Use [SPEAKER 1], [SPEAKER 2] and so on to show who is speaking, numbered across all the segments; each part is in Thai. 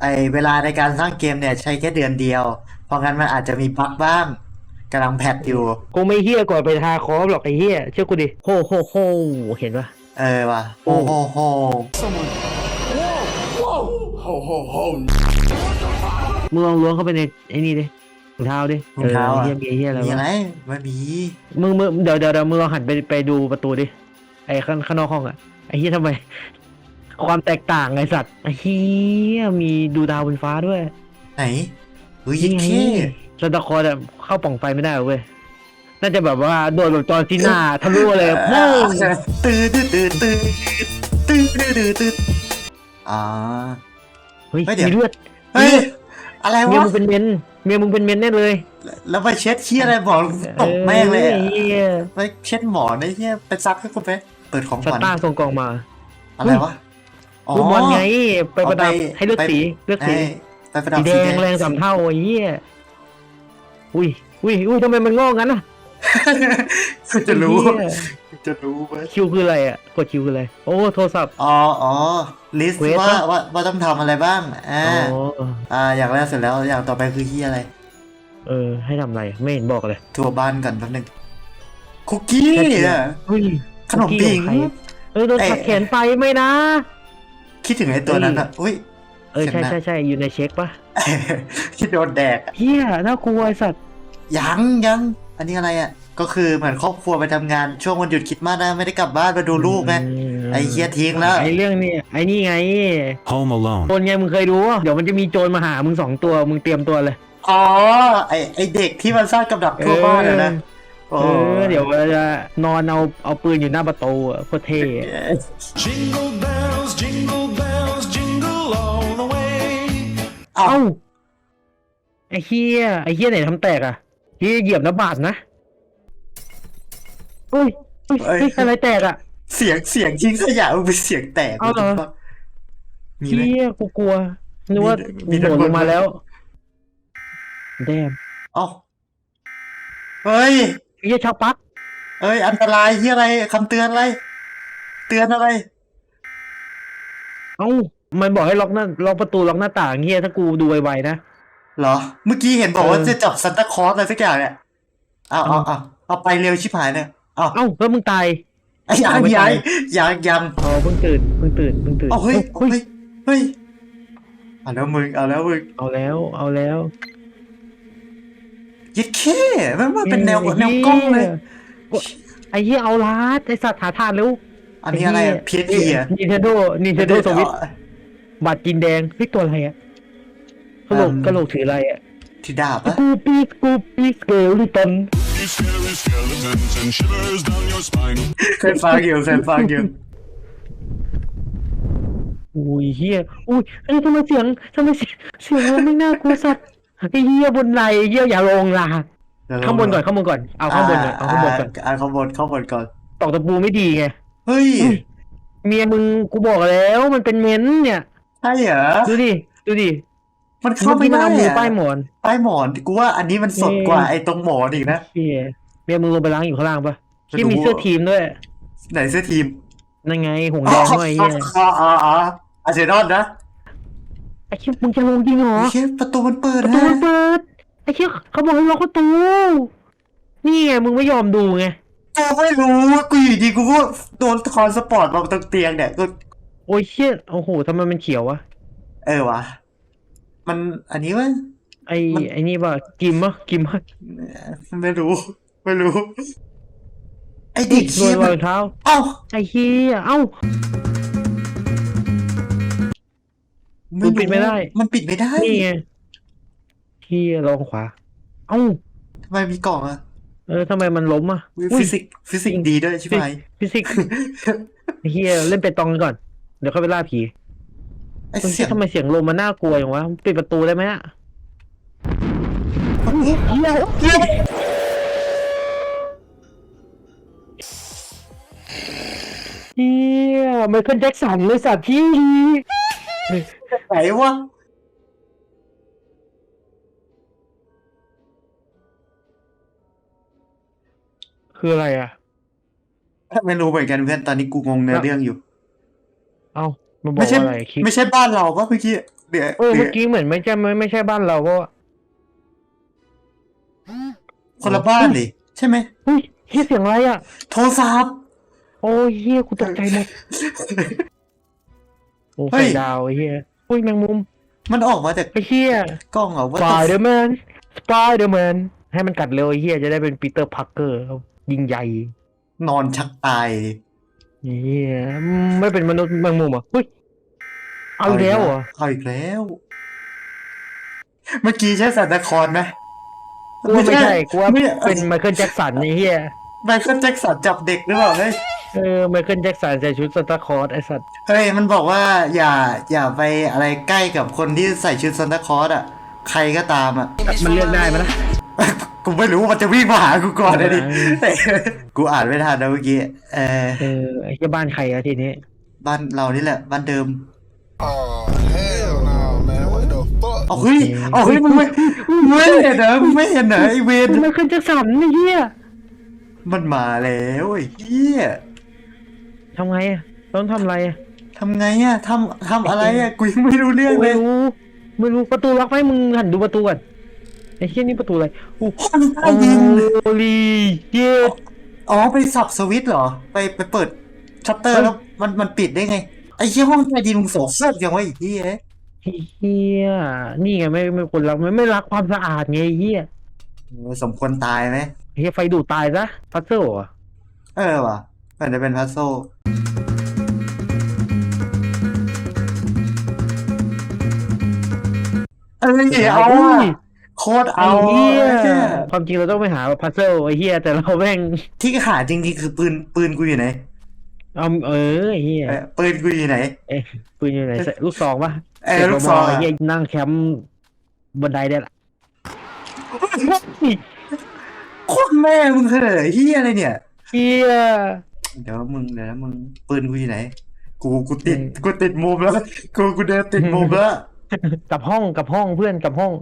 [SPEAKER 1] ไอเวลาในการสร้างเกมเนี่ยใช้แค่เดือนเดียว เพราะงั้นมันอาจจะมีบั๊กบ้างกำลังแพทอยู่
[SPEAKER 2] กูไม่เฮี้ยกว่าไปทาคอฟหรอกไอ้เฮี้ยเชื่อกูดิโฮโฮโฮเห็นปะ
[SPEAKER 1] เออว่ะโอ้โหโห
[SPEAKER 2] มึงลองล้วงเข้าไปในไอ้นี่ดิถุงเท้าดิเออเฮี้ยมีเฮี้ยอะไร
[SPEAKER 1] มี
[SPEAKER 2] วะ
[SPEAKER 1] อะไรไม่มี
[SPEAKER 2] มึงมึงเดี๋ยวเดี๋ยวเดี๋ยวมึงลองหันไปไปดูประตูดิไอ้ข้างข้างนอกห้องอะไอ้เฮี้ยทำไม ความแตกต่างไงสัตว์เฮียมีดูดาวบนฟ้าด้วย
[SPEAKER 1] ไหนเฮ้ย
[SPEAKER 2] ยิ่งซันตาคอร์เข้าป่องไฟไม่ได้เว้ยน่าจะแบบว่าโดนหลบตอนที่หน้าทะลุเลยปุ้ง
[SPEAKER 1] ตื่นตื่นตื่นตื่นตื่นตื่นตื่นอ่า
[SPEAKER 2] เฮ้ยมีเลือด
[SPEAKER 1] เฮ้ยอะไรวะ
[SPEAKER 2] เมียมึงเป็นเมนเมียมึงเป็นเมนแน่เลย
[SPEAKER 1] แล้วไปเช็ดเชี่ยอะไรบอกตกแม่งเลยไปเช็ดหมอนได้เชี่ยไปซักให้กูไปเปิดของขวัญส
[SPEAKER 2] ตาร์ส่งกล่องมา
[SPEAKER 1] อะไรวะ
[SPEAKER 2] ลูกบอลไง ไปประดับ
[SPEAKER 1] เอาไป
[SPEAKER 2] ให้เลือก
[SPEAKER 1] ไป
[SPEAKER 2] สีเลือกสี
[SPEAKER 1] ไอ้ไปประดับ
[SPEAKER 2] สีแดงแรงสามเท่าไอ้เหี้ยอุ้ยอุ้ยอุ้ยทำไมมันงอกงั้นอะ
[SPEAKER 1] กูจะรู้
[SPEAKER 2] ไอ้เหี้ย
[SPEAKER 1] จะรู้ไหม
[SPEAKER 2] คิวคืออะไรอะกดคิวคืออะไร โอ้โทรศัพท์
[SPEAKER 1] อ๋ออ๋อลิสต์
[SPEAKER 2] เควส
[SPEAKER 1] ว่า
[SPEAKER 2] ปะ
[SPEAKER 1] ว่าว่าต้องทำอะไรบ้าง อ่า
[SPEAKER 2] อ๋อ
[SPEAKER 1] อ่า อย่างแรกเสร็จแล้วอย่างต่อไปคือที่อะไร
[SPEAKER 2] เออ ให้ทำอะไร ไม่เห็นบอกเลย
[SPEAKER 1] ทัวร์บ้านก่อนแป๊บนึงคุกกี้
[SPEAKER 2] แค่เขียน
[SPEAKER 1] อะ
[SPEAKER 2] อุ้ย
[SPEAKER 1] ขนมปิง
[SPEAKER 2] คุกกี้ของใครเออโดน
[SPEAKER 1] เอ้ย
[SPEAKER 2] ตัดแขนไปไม่นะ
[SPEAKER 1] คิดถึงไอ้ตัวนั้นอะอุ้ย
[SPEAKER 2] เออใช่
[SPEAKER 1] เขียนนะ
[SPEAKER 2] ใช่ใช่อยู่ในเช็คปะ
[SPEAKER 1] ที่โดนแดก
[SPEAKER 2] เฮียน่ากลัวไอ้สัตว์
[SPEAKER 1] ยังยังอันนี้อะไรอะก็คือเหมือนครอบครัวไปทำงานช่วงวันหยุดคริดมากนะไม่ได้กลับบ้านมาดูลูกไง
[SPEAKER 2] ม
[SPEAKER 1] ไอ้เฮียทิ้งแล้ว
[SPEAKER 2] ไอ้เรื่องนี้ไอ้นี่ไง
[SPEAKER 3] Home Alone.
[SPEAKER 2] โจรไงมึงเคยดูวะเดี๋ยวมันจะมีโจรมาหามึงสองตัวมึงเตรียมตัวเลย
[SPEAKER 1] อ๋อไอไอเด็กที่มันสร้างกับดักทั่วบ้านเลยนะ
[SPEAKER 2] เออเดี๋ยวมันจะนอนเอาเอาปืนอยู่หน้าประตูอะโคตรเท่อะ
[SPEAKER 3] Jingle bells, jingle bells, jingle all the way.
[SPEAKER 1] เอ้า
[SPEAKER 2] เอ้าไอ้เฮียไอ้เฮียไหนทำแตกอะเฮียเหยียบน้ำบาดนะอุ้ยอุ้ย
[SPEAKER 1] เอ้ย
[SPEAKER 2] เฮ้ยอะไรแตกอะ
[SPEAKER 1] เสียงเสียงทิ้งขยะมันเป็นเสียงแตก
[SPEAKER 2] เอาเหรอ
[SPEAKER 1] มีไหม
[SPEAKER 2] เฮียกูกลัวนึกว่า
[SPEAKER 1] มี
[SPEAKER 2] โด
[SPEAKER 1] ด้าน
[SPEAKER 2] ด
[SPEAKER 1] บน
[SPEAKER 2] ลงมาแล้วแดม
[SPEAKER 1] เอ้าเฮ้ย
[SPEAKER 2] เฮียชักปลั๊ก
[SPEAKER 1] เอ้ย อันตรายที่อะไรคำเตือนอะไร เตือนอะไร
[SPEAKER 2] เอ้ามันบอกให้ล็อกหน้าล็อกประตูล็อกหน้าต่างเฮียถ้ากูดูไวๆนะ
[SPEAKER 1] เหรอ เมื่อกี้เห็นบอกว่า
[SPEAKER 2] เออ
[SPEAKER 1] จะจับซันตาคลอสอะไรสักอย่างเนี่ยเอาเอาเอาเอาไปเร็วชิบหายเนี่ยเอา
[SPEAKER 2] เอ้าแล้วมึงตาย
[SPEAKER 1] ไอ้ยัง
[SPEAKER 2] เอาไม่
[SPEAKER 1] ยั
[SPEAKER 2] ตางย
[SPEAKER 1] ยังยัง
[SPEAKER 2] อ๋อเพิ่งตื่นเพิ่งตื่นเพิ่งตื่น
[SPEAKER 1] เอาเฮ้ย
[SPEAKER 2] เฮ้ย
[SPEAKER 1] เฮ้ยเฮ้ยเอาแล้วมึงเอาแล้วมึง
[SPEAKER 2] เอาแล้วเอาแล้ว
[SPEAKER 1] ยิดแค่มันมาเป็นแนวแนวกล้องเลย
[SPEAKER 2] ไอ้เหี้ยเอาลาดไอ้สัตว์หาทานเร็ว
[SPEAKER 1] อันนี้อะไรพีเอพีอะ
[SPEAKER 2] นินเทนโดนินเทนโดสวิตบัตรกินแดงเฮ้ยตัวอะไรอะกระโหลก
[SPEAKER 1] อืม
[SPEAKER 2] กระโหลกถืออะไรอะ
[SPEAKER 1] ที่ดาบ
[SPEAKER 2] ส
[SPEAKER 1] อะ
[SPEAKER 2] กูปีสกูปีสเกลลิตัน
[SPEAKER 3] Scary skeletons and shivers down your spine.
[SPEAKER 1] เคยฟังอยู่เคยฟังอยู่
[SPEAKER 2] อุ้ยเหี้ยอุ้ยเฮ้ยทำไมเสียงทำไมเสียงเสียงมันไม่น่ากลัวสัตว์ไอ้เหี้ยบนไหลเหี้ยอย่าลงล่ะข้างบนก่อนข้างบนก่อนเอาข้างบนก่อนเอาข้างบนก่อน
[SPEAKER 1] อ่าข้างบนข้างบนก่อน
[SPEAKER 2] ตอกตะปูไม่ดีไง
[SPEAKER 1] เฮ้ย
[SPEAKER 2] อุ้ยเมียมึงกูบอกแล้วมันเป็นเม้นท์เนี่ย
[SPEAKER 1] ใช่เหรอ
[SPEAKER 2] ดูดิดูดิ
[SPEAKER 1] มันเข้าไม่ได้
[SPEAKER 2] นเอามือ
[SPEAKER 1] อะ
[SPEAKER 2] ป้ายหมอน
[SPEAKER 1] ป้ายหมอนกูว่าอันนี้มันสดกว่าไอ้ตรงหมอนอีกนะ
[SPEAKER 2] เฮียเมียมึงลงไปล้างอยู่ข้างล่างปะ
[SPEAKER 1] ไม่
[SPEAKER 2] ที่
[SPEAKER 1] รู้
[SPEAKER 2] มีเสื้อทีมด้วย
[SPEAKER 1] ไหนเสื้อทีม
[SPEAKER 2] นั่นไงหงแดงด้วยไอ้เฮีย
[SPEAKER 1] อ๋ออ๋ออ๋ออาร์เซนอลนะ
[SPEAKER 2] ไอ้เชี่ยมึงจะลงจริงเหรอ
[SPEAKER 1] โอเคประตูมันเปิด
[SPEAKER 2] ประตู
[SPEAKER 1] นะ
[SPEAKER 2] มันเปิดไอ้เชี่ยเขาบอกให้ล็อกประตู นี่ไงมึงไม่ยอมดูไง
[SPEAKER 1] กูไม่รู้กูอยู่ดีกูก็โดนคอนสปอร์ตมาตรงเตียงเนี่ยก็
[SPEAKER 2] โอ้ยเชี่ยโอ้โหทำไมมันเขียววะ
[SPEAKER 1] เออวะมันอันนี้วะ
[SPEAKER 2] ไอ้ไอ้นี่ป่ะกิมปะกิมปะ
[SPEAKER 1] ไม่รู้ ไม่รู้ ไอ้เด็ก
[SPEAKER 2] โร
[SPEAKER 1] เชี่
[SPEAKER 2] ย
[SPEAKER 1] ย
[SPEAKER 2] ร
[SPEAKER 1] มั
[SPEAKER 2] อนยเท้า
[SPEAKER 1] เอ้า
[SPEAKER 2] ไอ้เฮียเอ้า มันปิดไม่ได้
[SPEAKER 1] มันปิดไม่ได้
[SPEAKER 2] นี่ไงเฮียลองขวา เอ้า
[SPEAKER 1] ทำไมมีกล่องอะ
[SPEAKER 2] เออทำไมมันล้มอะอุ้
[SPEAKER 1] ฟิ
[SPEAKER 2] ย
[SPEAKER 1] สิกส์ฟิสิกส์ดีด้วยใช่ไหม
[SPEAKER 2] ฟิสิกส์ไอ้เฮียเล่นไปตองกันก่อน เดี๋ยวค่อยไปล่าผี
[SPEAKER 1] ไอ้
[SPEAKER 2] เฮ้ย
[SPEAKER 1] เสียง
[SPEAKER 2] ทำไมเสียงลมมันน่ากลัวอย่างวะปิดประตูได้ไหมอะ
[SPEAKER 1] เฮีย
[SPEAKER 2] เฮียไมเคิลแจ็คสันเลยสัตว์ที่
[SPEAKER 1] ไหนวะ
[SPEAKER 2] คืออะไรอะ
[SPEAKER 1] ไม่รู้เหมือนกันเพื่อนตอนนี้กูงงเนื้อเรื่องอยู่
[SPEAKER 2] เอ้ามาบอ
[SPEAKER 1] ไม่
[SPEAKER 2] ก
[SPEAKER 1] ใช่
[SPEAKER 2] ว่าอะไรคลิป
[SPEAKER 1] ไม่ใช่บ้านเราปะเมื่อกี้เนี่ย
[SPEAKER 2] เออเมื่อกี้เหมือนไม่ใช่ไม่ไม่ใช่บ้านเราเพราะว่า
[SPEAKER 1] คนละบ้านดิใช่ไหม
[SPEAKER 2] อุ้ยเฮียเสียงอะไรอะ
[SPEAKER 1] โทรศัพท์
[SPEAKER 2] โอ้ยเฮียกูตกใจหมดโอ้
[SPEAKER 1] เฮ้
[SPEAKER 2] ไฟ
[SPEAKER 1] ย
[SPEAKER 2] ดาวไอ้เฮียอุ้ยแมงมุม
[SPEAKER 1] มันออกมาจาก
[SPEAKER 2] ไอ้เฮีย
[SPEAKER 1] กล้องเหรอ
[SPEAKER 2] ส
[SPEAKER 1] ว่า
[SPEAKER 2] ไปเดอร์แมนสไปเดอร์แมนให้มันกัดเร็วไอ้เฮียจะได้เป็นปีเตอร์พักเกอร์ ยิงใหญ่
[SPEAKER 1] นอนชักตายดิ
[SPEAKER 2] เฮียไม่เป็นมนุษย์แมงมุมเหรอะอุ้ยเอาอีกแล้วเหรอ
[SPEAKER 1] เอาอีกแล้ว เมื่อกี้ใช่ซานตาคลอนไหม
[SPEAKER 2] กูว่าไม่ใช่กูว่า
[SPEAKER 1] ไม่
[SPEAKER 2] เป็นไมเคิลแจ็คสันไอ้เฮีย
[SPEAKER 1] ไมเคิลแจ็คสันจับเด็กหรือเปล่าเฮ้ย
[SPEAKER 2] เออไมเคิลแจ็คสันใส่ชุดซานตาคลอสไอ้สัตว์
[SPEAKER 1] เฮ้ยมันบอกว่าอย่าอย่าไปอะไรใกล้กับคนที่ใส่ชุดซานตาคลอสอะ ใครก็ตามอะ
[SPEAKER 2] มันเลือกได้ไหมล่ะ
[SPEAKER 1] กูไม่รู้ว่ามันจะวิ่งมาหากูก่อนนะดิ
[SPEAKER 2] เอ
[SPEAKER 1] กูอ่านไม่ทันนะเมื่อกี้เออ
[SPEAKER 2] เออไอ้เหี้ยบ้านใครอะทีนี้
[SPEAKER 1] บ้านเรานี่แหละ บ้านเดิม
[SPEAKER 4] Oh hell no, man! What the fuck?
[SPEAKER 1] เอาเฮ้ยเอาเฮ้ยมึงไม่มึงไม่เห็นเหรอมึงไม่เห็นเหรอไอเวน
[SPEAKER 2] ไมเคิลแจ็คสันไอ้เหี้ย
[SPEAKER 1] มันมาแล้วไอ้เหี้ย
[SPEAKER 2] ทำไงอะต้องทำอะไรอะ
[SPEAKER 1] ทำไงอะทำทำอะไรอะกูยังไม่รู้เรื่องเล
[SPEAKER 2] ไม่
[SPEAKER 1] ย
[SPEAKER 2] รู้ ไม่รู้ประตูล็อกไหมมึงหันดูประตูก่อน ไอ้เหี้ยนี่ประตูอะไรอู้
[SPEAKER 1] ห้องใต้
[SPEAKER 2] โอ้
[SPEAKER 1] ดิน
[SPEAKER 2] ลีเหี้ย
[SPEAKER 1] อ๋อ ไปสับสวิตช์เหรอ ไปไปเปิดชัตเตอร์แล้วมันมันปิดได้ไง ไอ้เหี้ยห้องใต้ดินมึงโสโครกยังไงอีกที่เอ๊ะ
[SPEAKER 2] เหี้ยนี่ไงไม่ไม่คนรักไม่ไม่รักความสะอาดไงไอ้เหี้ย
[SPEAKER 1] สมควรตายไหม
[SPEAKER 2] เหี้ยไฟดูดตายซะพัซเซิลเหรอ
[SPEAKER 1] เออว่ะมันจะเป็นพัซโซลเอ้ยเอา
[SPEAKER 2] อุ้
[SPEAKER 1] อะ
[SPEAKER 2] ย
[SPEAKER 1] โคตรเอา
[SPEAKER 2] ไอ้เหี้ย
[SPEAKER 1] ไอ้เหี้ย
[SPEAKER 2] ความจริงเราต้องไปหาพัซเซิลไอ้เหี้ยแต่เราแม่ง
[SPEAKER 1] ที่หาจริงๆคือปืนปืนกูอยู่ไหน
[SPEAKER 2] เอาเออไอ้เหี้ย
[SPEAKER 1] เออปืนกูอยู่ไหน
[SPEAKER 2] เอ้ยปืนอยู่ไหนใส่ลูกซองปะ
[SPEAKER 1] เออลูกซองอะ
[SPEAKER 2] ไอ้เหี้ยนั่งแคมป์บันไดได้ละ
[SPEAKER 1] โคตรแม่มึงเหอะเฮียอะไรเนี่ย
[SPEAKER 2] เฮีย
[SPEAKER 1] เดี๋ยวมึงเดี๋ยวนะมึงปืนกูอยู่ไหน กูกูติด
[SPEAKER 2] เออ
[SPEAKER 1] กูติดมุมแล้ว กูกูเดินติดมุมแล้ว
[SPEAKER 2] กลับห้องกลับห้องเพื่อนกลับห้อง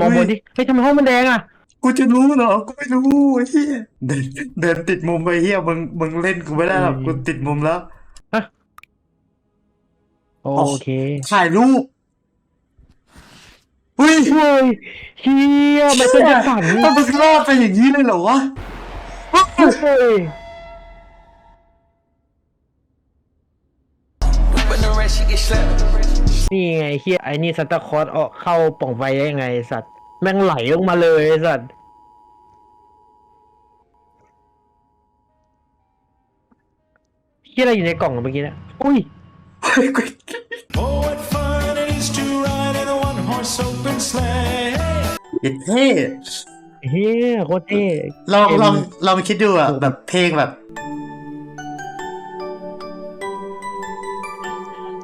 [SPEAKER 2] มอง
[SPEAKER 1] เฮ้
[SPEAKER 2] บ
[SPEAKER 1] ย
[SPEAKER 2] นดิเฮ้ยทำไมห้องมันแดงอะ
[SPEAKER 1] กูจะรู้เหรอ กูไม่รู้ไอ้เฮียเดินเดินติดมุมไปเฮียมึงมึงเล่นกูไม่ได้หรอกกูติดมุมแล้ว
[SPEAKER 2] โอเค
[SPEAKER 1] ถ่ายรูปเฮ้ย
[SPEAKER 2] เฮ้ยเฮียมันเป็นจังสัน
[SPEAKER 1] ต้องมึงรอดไปอย่างนี้เลยเหรอวะ
[SPEAKER 2] เฮ้ย นี่ไงเฮียไอ้นี่ซันตาคลอสออกเข้าปล่องไฟได้ยังไงไอ้สัตว์แม่งไหลลงมาเลยไอ้สัตว์เฮียอะไรอยู่ในกล่องอะเมื่อกี้เนะอุ้ย
[SPEAKER 3] Oh, what fun it is to ride in a one horse open sleigh.
[SPEAKER 1] เย็ดเท่
[SPEAKER 2] เฮียโคตรเท่
[SPEAKER 1] ลอง
[SPEAKER 2] เอ็ม
[SPEAKER 1] ลองลองคิดดูอะแบบเพลงแบบ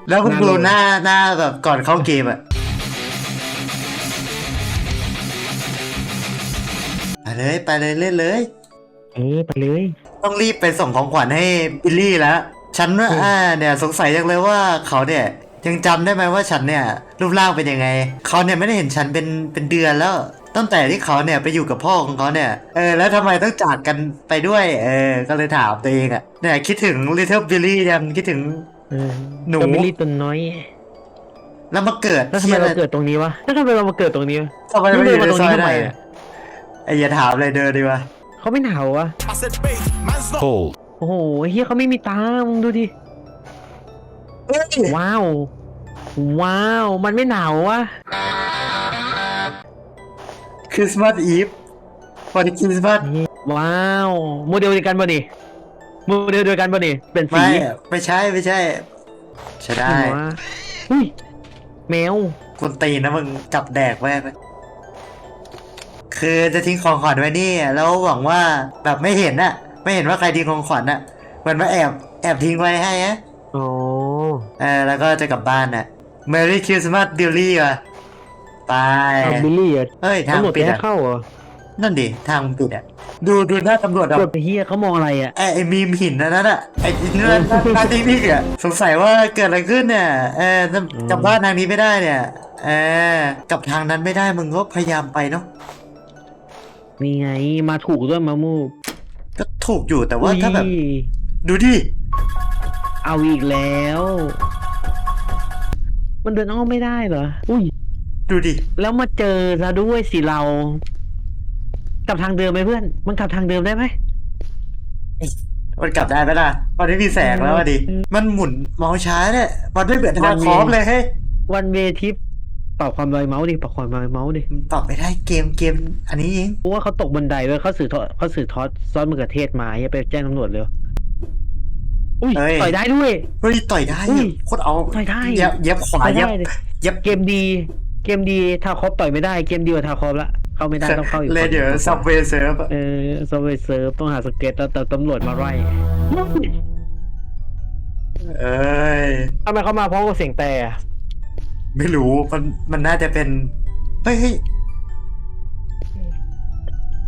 [SPEAKER 1] แล้วคุณดูหน้าหน้าแบบก่อนเข้าเกมอะไปเลยไปเลยเล่นเลย
[SPEAKER 2] เออไปเลย
[SPEAKER 1] ต้องรีบไปส่งของขวัญให้บิลลี่แล้ว ฉันว่า
[SPEAKER 2] อืม
[SPEAKER 1] อ่าเนี่ยสงสัยจังเลยว่าเขาเนี่ยยังจำได้ไหมว่าฉันเนี่ยรูปร่างเป็นยังไง เขาเนี่ยไม่ได้เห็นฉันเป็นเป็นเดือนแล้ว ตั้งแต่ที่เขาเนี่ยไปอยู่กับพ่อของเขาเนี่ย เออแล้วทำไมต้องจากกันไปด้วย เออก็เลยถามตัวเองอะเนี่ยคิดถึง Little Billy ยังคิดถึง
[SPEAKER 2] เออ
[SPEAKER 1] หนู
[SPEAKER 2] เจ้าบิลลี่ตัวน้อย
[SPEAKER 1] แล้วมาเกิด
[SPEAKER 2] แล้วทำไมเราเกิดตรงนี้วะแล้วทำไมเรามาเกิดตรงนี้วะ
[SPEAKER 1] ทำไมไม่อยู่ในซอย
[SPEAKER 2] เดินมาตรงนี้ทำ
[SPEAKER 1] ได้
[SPEAKER 2] ไมอะ
[SPEAKER 1] ไอ้อย่าถามเลยเดินดีกว่า
[SPEAKER 2] เขาไม่หนาววะ
[SPEAKER 3] I said, babe, man's not.
[SPEAKER 2] โอ้โหเฮียเขาไม่มีตามึงดูดิ
[SPEAKER 1] เฮ้ย
[SPEAKER 2] ว้าว ว้าว มันไม่หนาววะ
[SPEAKER 1] คริสต์มาสอีฟวันคริสต์มาส
[SPEAKER 2] ว้าว โมเดลเดียวกันป่ะนี่ โมเดลเดียวกันป่ะนี่เป็นสี
[SPEAKER 1] ไม่ไม่ใช่ไม่ใช่ ใช่ได้
[SPEAKER 2] หัวอุ้ยแมว
[SPEAKER 1] คนตีนนะมึงจับแดกไว้ไหมคือจะทิ้งของขวัญไว้นี่แล้วหวังว่าแบบไม่เห็นน่ะ ไม่เห็นว่าใครทิ้งของขวัญน่ะเหมือนว่าแอบแอบทิ้งไว้ให้ฮะ
[SPEAKER 2] อ๋อ
[SPEAKER 1] เออแล้วก็จะกลับบ้านน่ะ Merry Christmas d e a r y ว่ะไป
[SPEAKER 2] เอาบิลลี่อะ
[SPEAKER 1] เฮ้ยทาง
[SPEAKER 2] ตำรวจ
[SPEAKER 1] ปิด
[SPEAKER 2] จะให้
[SPEAKER 1] อะ
[SPEAKER 2] เข้าเหรอ
[SPEAKER 1] นั่นดิทางปิดอะดูดูหน้าตำรวจอะ
[SPEAKER 2] แบบเฮียเขามองอะไรอะ
[SPEAKER 1] ไอไอมีมหินอันนั้นอะไอเนื้อหน้าติ๊กนี่อะสงสัยว่าเกิดอะไรขึ้นเนี่ยเออกลับบ้านทางนี้ไม่ได้เนี่ยเออกลับทางนั้นไม่ได้มึงก็พยายามไปเนาะ
[SPEAKER 2] นี่ไงมาถูกด้วยมามู
[SPEAKER 1] ก็ถูกอยู่แต่ว่าถ้าแบบ
[SPEAKER 2] อุ้ย
[SPEAKER 1] ดูดิ
[SPEAKER 2] เอาอีกแล้ว มันเดินอ้อมไม่ได้เหรออุ้ย
[SPEAKER 1] ดูดิ
[SPEAKER 2] แล้วมาเจอซะด้วยสิเรา กลับทางเดิมไหมเพื่อน มันกลับทางเดิมได้ไหม
[SPEAKER 1] มันกลับได้ไหมล่ะมันไม่มีแสงแล้วอะดิ มันหมุนเมาส์ช้าเนี่ยมันไม่เหมือนทางคอมเลยเฮ้ย
[SPEAKER 2] วันเวทิปปรับความไวเมาส์ดิปรับความไวเมาส์ดิ
[SPEAKER 1] มันปรับไม่ได้เกมเกม อันนี้เอง
[SPEAKER 2] เพราะว่าเขาตกบันไดเลยเขาสื่อทอเขาสื่อทอดซอสมะเขือเทศมาอย่าไปแจ้งตำรวจเลยอุ้ย
[SPEAKER 1] เฮ้ย
[SPEAKER 2] ต่อยได้ด้วย
[SPEAKER 1] เฮ้ยต่อยได้
[SPEAKER 2] อุ้ย
[SPEAKER 1] โคตรเอา
[SPEAKER 2] ต่อยได้
[SPEAKER 1] เย็บเย็บขวา
[SPEAKER 2] ต่อย
[SPEAKER 1] เย็บ
[SPEAKER 2] ได้ดิ
[SPEAKER 1] เย็บ
[SPEAKER 2] เกมดี เกมดีทาคอปต่อยไม่ได้ เกมดีกว่าทาคอปละ เข้าไม่ได้ต้องเข้าอีก
[SPEAKER 1] เลยเดี๋ยวซับเวเซิร์ฟ
[SPEAKER 2] เออซอฟต์แวร์เซิร์ฟต้องหาสเก็ตแล้วแต่ตำรวจมาไล่
[SPEAKER 1] เอ้ย
[SPEAKER 2] ทำไมเขามาพร้อมกับเสียงแต่อะ
[SPEAKER 1] ไม่รู้มันมันน่าจะเป็นเฮ้ยเฮ้ย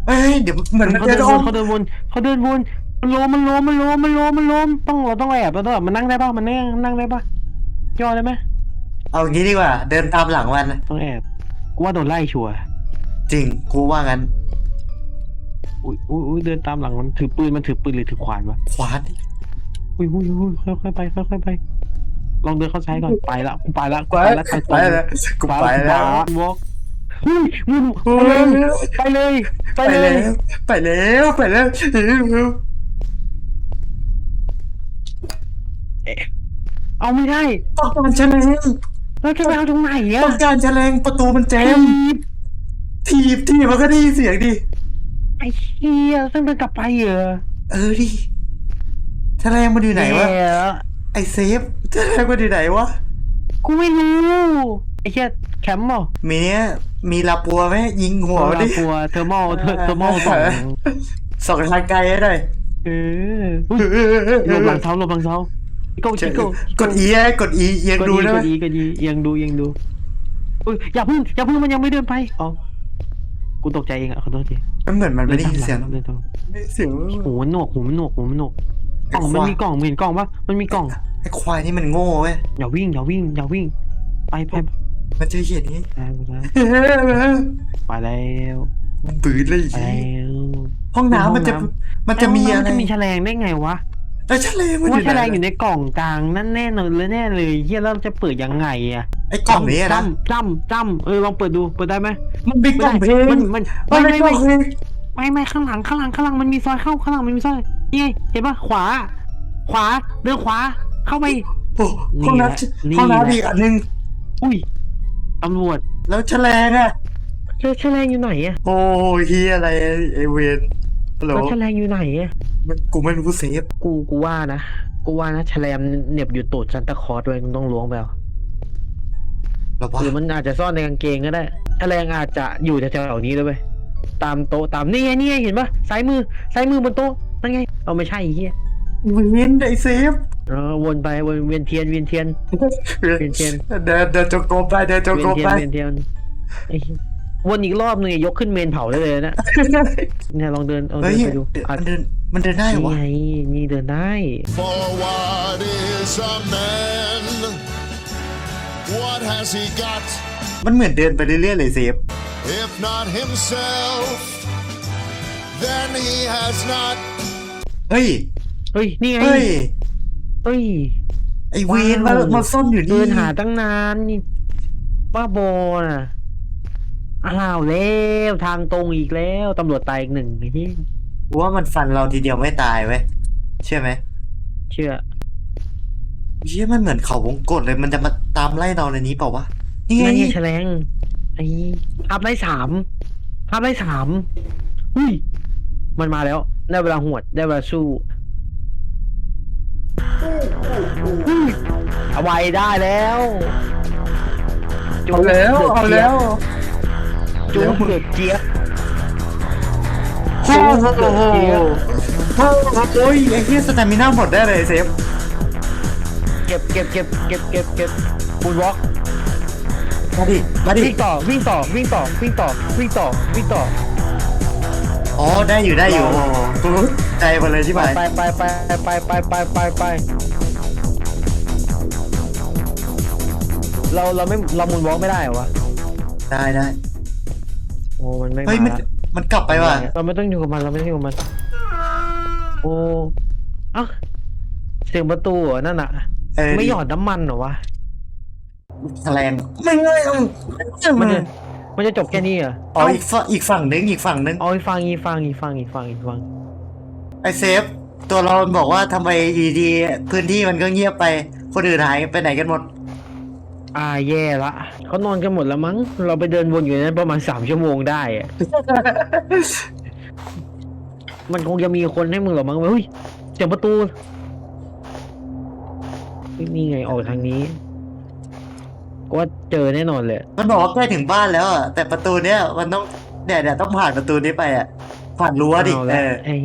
[SPEAKER 1] เฮ้ยเดี๋ยวเหมือนมัน
[SPEAKER 2] เขา
[SPEAKER 1] จะ
[SPEAKER 2] เดิน
[SPEAKER 1] อ้
[SPEAKER 2] ว
[SPEAKER 1] อนม
[SPEAKER 2] เขาเดินวนเขาเดินวนมันล้มมันล้มมันล้มมันล้มมันล้มต้องเราต้องแอบเราต้องแอบมันนั่งได้ป่ะมันนั่งนั่งได้ป่ะย่อได้ไหม
[SPEAKER 1] เอางี้ดีกว่า เดินตามหลังมัน
[SPEAKER 2] ต้องแอบกูว่าโดนไล่ชัวร์
[SPEAKER 1] จริงกูว่างั้น
[SPEAKER 2] อุ้ยอุ้ยอุ้ยเดินตามหลังมันถือปืนมันถือปืนหรือถือขวานวะ
[SPEAKER 1] ขวาน
[SPEAKER 2] อุ้ยอุ้ยอุ้ยค่อยๆไปค่อยๆไปลองเดินเข้าซ้ายก่อนไปละกูไปละกู
[SPEAKER 1] ไป
[SPEAKER 2] ไปละทางต
[SPEAKER 1] ไป
[SPEAKER 2] รง
[SPEAKER 1] แล้วกูไปแล้ว
[SPEAKER 2] วอล์กอุ้ยมึง
[SPEAKER 1] โอ้ย
[SPEAKER 2] ไปเลยไป
[SPEAKER 1] ไป
[SPEAKER 2] เล
[SPEAKER 1] แล้
[SPEAKER 2] ย
[SPEAKER 1] วไปแล้วไปแล้ว
[SPEAKER 2] เอาไม่ได้
[SPEAKER 1] ต้องการแฉลง
[SPEAKER 2] แล้วจะไปเอาตรงไหนอะ
[SPEAKER 1] ต้องการแฉลงประตูมันแจม
[SPEAKER 2] ทีบ
[SPEAKER 1] ทีบทีบมันก็ได้ยินเสียงดิ
[SPEAKER 2] ไอ้เชี่ยต้องเดินกลับไปเหรอ
[SPEAKER 1] เออดิแฉลงมันอยู่ไหนวะ
[SPEAKER 2] แย่
[SPEAKER 1] ไอเซฟแฉลงมันอยู่ไหนวะ
[SPEAKER 2] กูไม่รู้ ไอ้เชี่ยแคมป์เหรอ
[SPEAKER 1] มีเนี้ยมีลาปัวไหมยิงหัวมันดิ
[SPEAKER 2] กลัวเทอร์โมเทอร์เทอร์โมสอง
[SPEAKER 1] ส่องทางไกลให้หน่อย
[SPEAKER 2] เอออุ๊ยหลบหลังเท้าหลบหลังเท้าชิโก้ชิโก้
[SPEAKER 1] กด E ให้กด E เอียงดูได้ไหม
[SPEAKER 2] ก็ดีก็ดียังดูยังดูอุ้ยอย่าเพึ่งอย่าเพึ่งมันยังไม่เดินไปอ๋อ กูตกใจเองอะขอโทษที
[SPEAKER 1] มันเหมือนมันไม่ได้ยินเสียง
[SPEAKER 2] เดินตาม
[SPEAKER 1] เสียง
[SPEAKER 2] หูมันหนวกหูมันหนวกหูมันหนวกกล่องมันมีกล่องเห็นกล่องปะมันมีกล่อง
[SPEAKER 1] ไอ้ควายนี่มันโง่เว้ย
[SPEAKER 2] อย่าวิ่งอย่าวิ่งอย่าวิ่ง ไปไปไป
[SPEAKER 1] มันจะเห็นนี้
[SPEAKER 2] ไปไปไปแล้ว
[SPEAKER 1] มันบืดเลย
[SPEAKER 2] ไปแล้ว
[SPEAKER 1] ห้องน้ำมันจะ
[SPEAKER 2] ห้องน้ำ
[SPEAKER 1] มันจะมี
[SPEAKER 2] เอ้า
[SPEAKER 1] อะไร
[SPEAKER 2] มันจะมีแฉลงได้ไงวะ
[SPEAKER 1] แล้วแฉลงมันอ
[SPEAKER 2] ว่า
[SPEAKER 1] ยู่
[SPEAKER 2] แฉ
[SPEAKER 1] ไห
[SPEAKER 2] ล
[SPEAKER 1] น
[SPEAKER 2] งอยู่ในกล่องกลางนั่นแน่นอนเลยแน่เลยเฮียแล้วจะเปิดยังไงอะ
[SPEAKER 1] ไอ้กล่องนี้นะ
[SPEAKER 2] จ้ำจ้ำจ้ำเออลองเปิดดูเปิดได้ไหม
[SPEAKER 1] มันเป็นกล่องเพลง
[SPEAKER 2] มันมัน
[SPEAKER 1] มัน
[SPEAKER 2] ไม่
[SPEAKER 1] เป็น
[SPEAKER 2] ไม่
[SPEAKER 1] กล่
[SPEAKER 2] ไม่
[SPEAKER 1] องเพลง
[SPEAKER 2] ไม่ไม่ข้างหลังข้างหลังข้างหลังมันมีซอยเข้าข้างหลังมันมีซอยนี่ไงเห็นปะขวา ขวาเดินขวาเข้าไป
[SPEAKER 1] โอ้
[SPEAKER 2] นี่
[SPEAKER 1] ห้อง
[SPEAKER 2] แหละ
[SPEAKER 1] น้ำ
[SPEAKER 2] นี่
[SPEAKER 1] ห้อง
[SPEAKER 2] แหละ
[SPEAKER 1] น้ำอีกอันหนึง
[SPEAKER 2] อุ้ยตำรวจ
[SPEAKER 1] แล้วแฉลงอะ
[SPEAKER 2] เจอแฉลงอยู่ไหนอะ
[SPEAKER 1] โอ้ยเฮียอะไรไอเวนฮัลโหล
[SPEAKER 2] แล้วแฉลงอยู่ไหนอะ
[SPEAKER 1] มัน กูไม่รู้เซฟ
[SPEAKER 2] กูกูว่านะ กูว่านะแฉลงเหน็บอยู่ตูดซันตาคลอสด้วยมึงต้องล้วงไปเอา
[SPEAKER 1] หรอวะ
[SPEAKER 2] หรือมันอาจจะซ่อนในกางเกงก็ได้แฉลงอาจจะอยู่แถวๆนี้ด้วยเว้ยตามโต๊ะตามนี่ไงนี่ไงเห็นปะซ้ายมือซ้ายมือบนโต๊ะนั่นไงเอาไม่ใช่ไอ้เหี้ย
[SPEAKER 1] เวนไอเซฟ
[SPEAKER 2] เออวนไปวนเวียนเทียนเวียนเทียนเวียนเทียน
[SPEAKER 1] เดินเดินจงกรมไปเดินจง
[SPEAKER 2] เวี
[SPEAKER 1] กร
[SPEAKER 2] ยน
[SPEAKER 1] ม
[SPEAKER 2] เทีย
[SPEAKER 1] ไป
[SPEAKER 2] นเวียนเทียนไอ้เหี้ยวนอีกรอบนึงยกขึ้นเมนเผาได้เลยนะเนี่ยลองเดินเอา
[SPEAKER 1] เฮ้
[SPEAKER 2] เดิ
[SPEAKER 1] ย
[SPEAKER 2] นไปดูอะ
[SPEAKER 1] มันเดินมันเดินได้เหรอ
[SPEAKER 2] นี่
[SPEAKER 1] วะ
[SPEAKER 2] ไงนี่เดินได้
[SPEAKER 4] For what is a man? What has he got?
[SPEAKER 1] มันเหมือนเดินไปเรื่อยๆเลยเซฟ
[SPEAKER 4] If not himself, then he has not
[SPEAKER 1] เฮ้ย
[SPEAKER 2] เฮ้ย นี่ไง
[SPEAKER 1] เฮ้ย
[SPEAKER 2] เฮ้ย
[SPEAKER 1] ไอเวนมา
[SPEAKER 2] ว้าว
[SPEAKER 1] มาซ่อนอยู่นี่
[SPEAKER 2] เดินหาตั้งนานนี่บ้าบอน่ะอ้าวแล้วทางตรงอีกแล้ว ตำรวจตายอีกหนึ่งไอ้ที่
[SPEAKER 1] กู ว่ามันฟันเราทีเดียวไม่ตายเว้ยเชื่อไหม
[SPEAKER 2] เชื่อ
[SPEAKER 1] เชื่อมันเหมือนเขาวงกตเลยมันจะมาตามไล่เราในนี้เปล่าวะนี่ไง
[SPEAKER 2] นั่นไงแฉลงไอ้ภาพไล่สามภาพไล่สามอุ้ยมันมาแล้วได้เวลาหวดได้เวลาสู้อุ้ยเอาไว้ได้แล้ว
[SPEAKER 1] เอาแล้วเอาแล้ว
[SPEAKER 2] จูบเดือดเจี๊ยบ
[SPEAKER 1] โอ้โหโอ้โหโอ้ยไอ้เหี้ยสแตมิน่าหมดได้เลยเซฟ
[SPEAKER 2] เก็บเก็บเก็บเก็บเก็บเก็บบูนวอล์ก
[SPEAKER 1] มาดิมาดิ
[SPEAKER 2] วิ่งต่อวิ่งต่อวิ่งต่อวิ่งต่อวิ่งต่อวิ่งต่อ
[SPEAKER 1] อ๋อได้อยู่ได้อยู่กูใจหมดเลยใช่ไหม
[SPEAKER 2] ไปไปไปไปไปไปไปไปเราเราไม่เรามูนวอล์กไม่ได้เหรอวะ
[SPEAKER 1] ได้ได้
[SPEAKER 2] โอ้มันไม่
[SPEAKER 1] เฮ้ยมัน
[SPEAKER 2] มา
[SPEAKER 1] มันกลับไปว่ะ
[SPEAKER 2] เราไม่ต้องอยู่กับมันเราไม่ต้องอยู่กับมัน โอ้เอ้าเสียงประตูเหรอนั่นน่ะ
[SPEAKER 1] เออ
[SPEAKER 2] ไม่หยอดน้ำมันเหรอวะ
[SPEAKER 1] แถลงไม่เลย
[SPEAKER 2] มันจะมันจะจบแค่นี้เหรอ
[SPEAKER 1] อ๋ออีกฝั่งอีกฝั่งนึงอีกฝั่งนึง
[SPEAKER 2] เอาอีกฟังอีกฟังอีกฟังอีกฟังอีกฟัง
[SPEAKER 1] ไอเซฟ ตัวเราบอกว่าทำไมอยู่ดีๆพื้นที่มันก็เงียบไป คนอื่นหายไปไหนกันหมด
[SPEAKER 2] อ่าแย่ละเขานอนกันหมดแล้วมั้ง เราไปเดินวนอยู่ในนั้นประมาณสามชั่วโมงได้อะ มันคงจะมีคนให้มึงหรอมั้งเฮ้ยเสียงประตูเฮ้ยนี่ไงออกทางนี้ก็ว่าเจอแน่นอนเลย
[SPEAKER 1] มันบอกว่าใกล้ถึงบ้านแล้วอะแต่ประตูเนี้ยมันต้องเนี่ยเนี่ยต้องผ่านประตูนี้ไปอะผ่านรั้วดิ
[SPEAKER 2] เอา
[SPEAKER 1] เอ
[SPEAKER 2] ละ
[SPEAKER 1] อ
[SPEAKER 2] ไอ้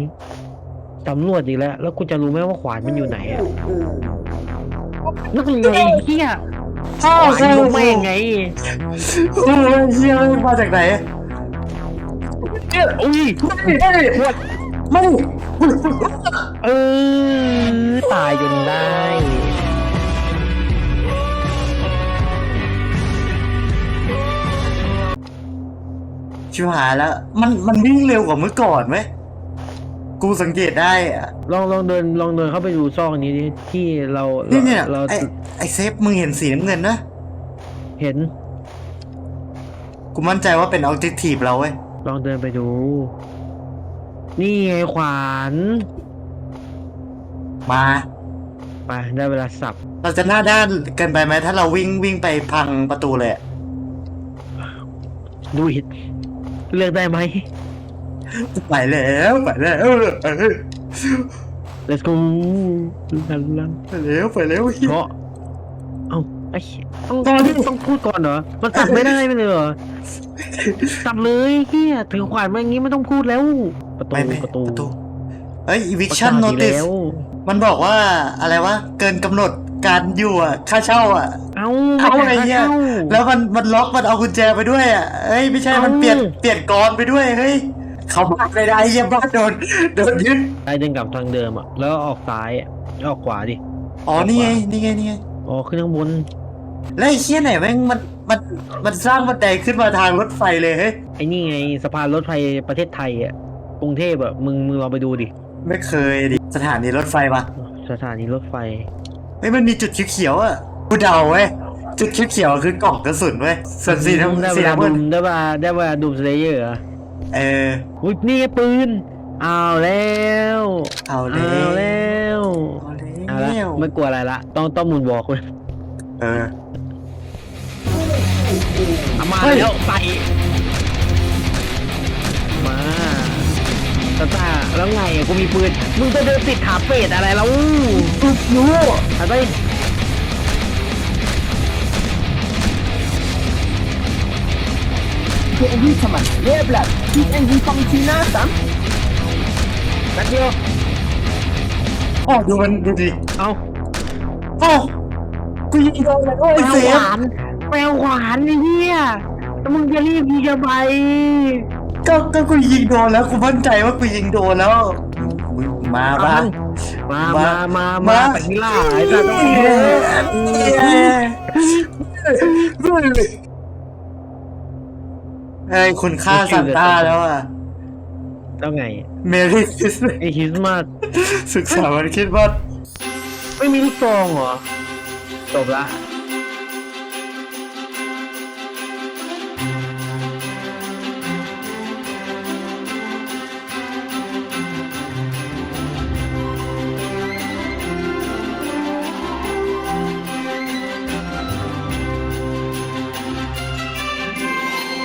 [SPEAKER 2] ตำรวจอีกแล้ว แล้วกูจะรู้ไหมว่าขวานมันอยู่ไหนอะนั่นไงไอ้เฮีย ขวานอยู่ไม่งไง
[SPEAKER 1] โอ้ยเฮียมาจากไหนเอุ้
[SPEAKER 2] ย
[SPEAKER 1] ไม่ได้ไม่
[SPEAKER 2] เออตายจนได้
[SPEAKER 1] ชิบหายแล้ว มันมันวิ่งเร็วกว่าเมื่อก่อนไหม กูสังเกตได้อะ
[SPEAKER 2] ลองลองเดินลองเดินเข้าไปดูซอกนี้ดิที่เรา
[SPEAKER 1] นี่เนี่ย
[SPEAKER 2] เรา
[SPEAKER 1] ไอไอเซฟมึงเห็นสีน้ำเงินนะ
[SPEAKER 2] เห็น
[SPEAKER 1] กูมั่นใจว่าเป็นออบเจกตีฟเราเว้ย
[SPEAKER 2] ลองเดินไปดู นี่ไงขวาน
[SPEAKER 1] มา
[SPEAKER 2] ไปได้เวลาสับ
[SPEAKER 1] เราจะหน้าด้านเกินไปไหมถ้าเราวิ่งวิ่งไปพังประตูเลยอะ
[SPEAKER 2] ดูอิดเลือกได้ไหม
[SPEAKER 1] ไปแล้วไปแล้วเออ
[SPEAKER 2] let's go ลันลัน
[SPEAKER 1] ไปแล้วไปแล้วเหี้ย
[SPEAKER 2] เพราะเอ้าไอ้เหี้ยต้องต้องพูดก่อนเหรอ มันสับไม่ได้ไม่เลยเหรอสับเลยเฮียถือขวานมาอย่างงี้ไม่ต้องพูดแล้ว ประตู
[SPEAKER 1] ไม่ไม่
[SPEAKER 2] ประตู
[SPEAKER 1] ประตูเอ้ย
[SPEAKER 2] ประ
[SPEAKER 1] eviction
[SPEAKER 2] กาศอีก
[SPEAKER 1] notice
[SPEAKER 2] แล้ว
[SPEAKER 1] มันบอกว่าอะไรวะ เกินกำหนดการอยู่อะ ค่าเช่าอะ
[SPEAKER 2] เอ้า
[SPEAKER 1] เอา
[SPEAKER 2] ม่
[SPEAKER 1] อะไร
[SPEAKER 2] จ่าย
[SPEAKER 1] เงี้ย
[SPEAKER 2] ค่าช่า
[SPEAKER 1] แล้วมันมันล็อกมันเอากุญแจไปด้วยอะเอ้ย ไม่ใช่
[SPEAKER 2] เอ้ามั
[SPEAKER 1] มันเปลี่ยนเปลี่ยนกรไปด้วยเฮ้ย เขาบ้านไม่ได้เยี่ยบ้านโดนโดนยึด
[SPEAKER 2] ได้เดินกลับทางเดิมอะ แล้วออกซ้ายอะแล้วออกขวาดิ
[SPEAKER 1] อ๋อนี่ไงนี่ไงนี่ไง
[SPEAKER 2] อ๋อขึ้นข้างบน
[SPEAKER 1] แล้วไอ้เชี่ยไหนแม่งมันมันมันสร้างบันไดขึ้นมาทางรถไฟเลยเฮ้ย
[SPEAKER 2] ไอ้นี่ไงสะพานรถไฟประเทศไทยอะ กรุงเทพอะ มึงมึงลองไปดูดิ
[SPEAKER 1] ไม่เคยดิสถานีรถไฟปะ
[SPEAKER 2] สถานีรถไฟ
[SPEAKER 1] เฮ้ยมันมีจุดเขียวๆอะกูเดาเว้ยจุดเขียวๆคือกล่องกระสุนเว้ยส่วนสี
[SPEAKER 2] ได้
[SPEAKER 1] น้ำ
[SPEAKER 2] เว
[SPEAKER 1] สี
[SPEAKER 2] ลา
[SPEAKER 1] น้ำเงิ
[SPEAKER 2] ดู
[SPEAKER 1] น
[SPEAKER 2] มได้เวลาได้เวลาดูมสเลเยอร์
[SPEAKER 1] เออ
[SPEAKER 2] อุ้ยนี่ไงปืนเอาแล้ว
[SPEAKER 1] เอาแล้
[SPEAKER 2] เอา
[SPEAKER 1] ว
[SPEAKER 2] แล้ว
[SPEAKER 1] เอา
[SPEAKER 2] เอา
[SPEAKER 1] แล้
[SPEAKER 2] ละ
[SPEAKER 1] ว
[SPEAKER 2] ไม่กลัวอะไรละต้องต้องหมุนบอกเลย
[SPEAKER 1] เออ
[SPEAKER 2] เอามา
[SPEAKER 1] เฮ้ย
[SPEAKER 2] แล้วไปมาตาตาแล้วไงอะกูมีปืนมึงจะเดินติดขาเป็ดอะไรแล้วรู้ไป ไป
[SPEAKER 5] Witam, Leblat, TNG Pangchina Sam.
[SPEAKER 2] นัดเดียว
[SPEAKER 1] อ๋อดูมันดูดิ
[SPEAKER 2] เอา
[SPEAKER 1] อ๋อกูยิงโดนแล้วไอ้
[SPEAKER 2] ล
[SPEAKER 1] เซ
[SPEAKER 2] ข
[SPEAKER 1] ฟ
[SPEAKER 2] วานแปลขวานไอ้เหี้ยแล้วมึงจะรีบยิงทำไม
[SPEAKER 1] ก็ก็กูยิงโดนแล้วกูมั่นใจว่ากูยิงโดนแล้วมึงมาบ้าน
[SPEAKER 2] มา
[SPEAKER 1] มา
[SPEAKER 2] มา มา
[SPEAKER 1] มา
[SPEAKER 2] มาแต่ที่ล่าไอ้สัตว์
[SPEAKER 1] เอ้ย คุณฆ่าซานต้าแล้วอะ
[SPEAKER 2] แล้วไง
[SPEAKER 1] เมรี่คริสต์มาส
[SPEAKER 2] ไอ้คริสต์มาส
[SPEAKER 1] สุขสันต์วันคริสต์มาส
[SPEAKER 2] ไม่มีลูกซองเหรอ จบละ